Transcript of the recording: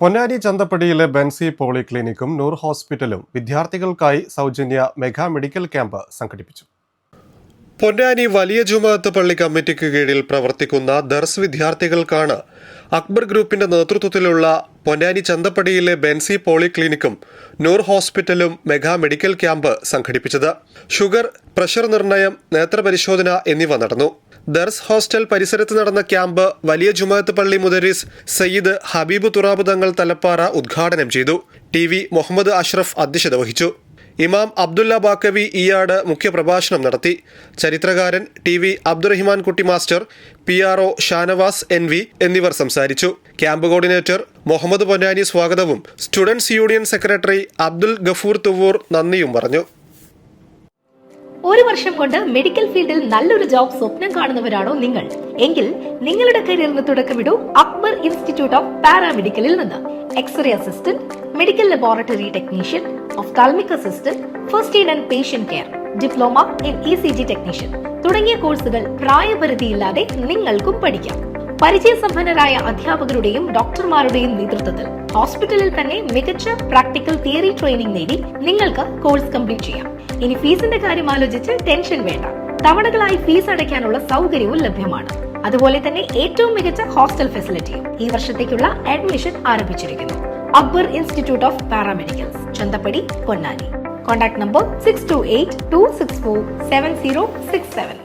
പൊന്നാനി ചന്തപ്പടിയിലെ ബെൻസി പോളിക്ലിനിക്കും നൂർ ഹോസ്പിറ്റലും വിദ്യാർത്ഥികൾക്കായി സൗജന്യ മെഗാ മെഡിക്കൽ ക്യാമ്പ് സംഘടിപ്പിച്ചു. പൊന്നാനി വലിയ ജുമാഅത്ത് പള്ളി കമ്മിറ്റിക്ക് കീഴിൽ പ്രവർത്തിക്കുന്ന ദർസ് വിദ്യാർത്ഥികൾക്കാണ് അക്ബർ ഗ്രൂപ്പിന്റെ നേതൃത്വത്തിലുള്ള പൊന്നാനി ചന്തപ്പടിയിലെ ബെൻസി പോളിക്ലിനിക്കും നൂർ ഹോസ്പിറ്റലും മെഗാ മെഡിക്കൽ ക്യാമ്പ് സംഘടിപ്പിച്ചത്. ഷുഗർ പ്രഷർ നിർണയം നേത്രപരിശോധന എന്നിവ നടന്നു. ദർസ് ഹോസ്റ്റൽ പരിസരത്ത് നടന്ന ക്യാമ്പ് വലിയ ജുമാഅത്ത് പള്ളി മുദരിസ് സയ്യിദ് ഹബീബ് തുറാബ് തങ്ങൾ തലപ്പാറ ഉദ്ഘാടനം ചെയ്തു. ടി വി മുഹമ്മദ് അഷ്റഫ് അധ്യക്ഷത വഹിച്ചു. ഇമാം അബ്ദുല്ല ബാക്കവി ഇയാട് മുഖ്യപ്രഭാഷണം നടത്തി. ചരിത്രകാരൻ T V Abdurahiman Kutty master P R O Shanavas N V എന്നിവർ സംസാരിച്ചു. ക്യാമ്പ് കോർഡിനേറ്റർ മുഹമ്മദ് പൊന്നാനി സ്വാഗതവും students union secretary Abdul Gafoor Thuvvur നന്ദിയും പറഞ്ഞു. ഒരു വർഷം കൊണ്ട് മെഡിക്കൽ ഫീൽഡിൽ നല്ലൊരു ജോബ് സ്വപ്നം കാണുന്നവരാണോ നിങ്ങൾ? എങ്കിൽ നിങ്ങളുടെ കരിയറിന് തുടക്കമിടൂ അക്ബർ ഇൻസ്റ്റിറ്റ്യൂട്ട് ഓഫ് പാരാമെഡിക്കലിൽ നിന്ന്. X ray assistant medical laboratory technician ophthalmic assistant first aid and patient care diploma in E C G technician തുടങ്ങിയ കോഴ്സുകൾ പ്രായപരിധിയില്ലാതെ നിങ്ങൾക്കും പഠിക്കാം. പരിചയസമ്പന്നരായ അധ്യാപകരുടെയും ഡോക്ടർമാരുടെയും നേതൃത്വത്തിൽ ഹോസ്പിറ്റലിൽ തന്നെ മികച്ച പ്രാക്ടിക്കൽ തിയറി ട്രെയിനിങ് നേടി നിങ്ങൾക്ക് കോഴ്സ് കംപ്ലീറ്റ് ചെയ്യാം. ഇനി ഫീസിന്റെ കാര്യം ആലോചിച്ച് ടെൻഷൻ വേണ്ട. തവണകളായി ഫീസ് അടയ്ക്കാനുള്ള സൗകര്യവും ലഭ്യമാണ്. അതുപോലെ തന്നെ ഏറ്റവും മികച്ച ഹോസ്റ്റൽ ഫെസിലിറ്റിയും ഈ വർഷത്തേക്കുള്ള അഡ്മിഷൻ ആരംഭിച്ചിരിക്കുന്നു. Akbar institute of paramedicals Chanthappadi Ponnani. Contact number six two eight two six four seven zero six seven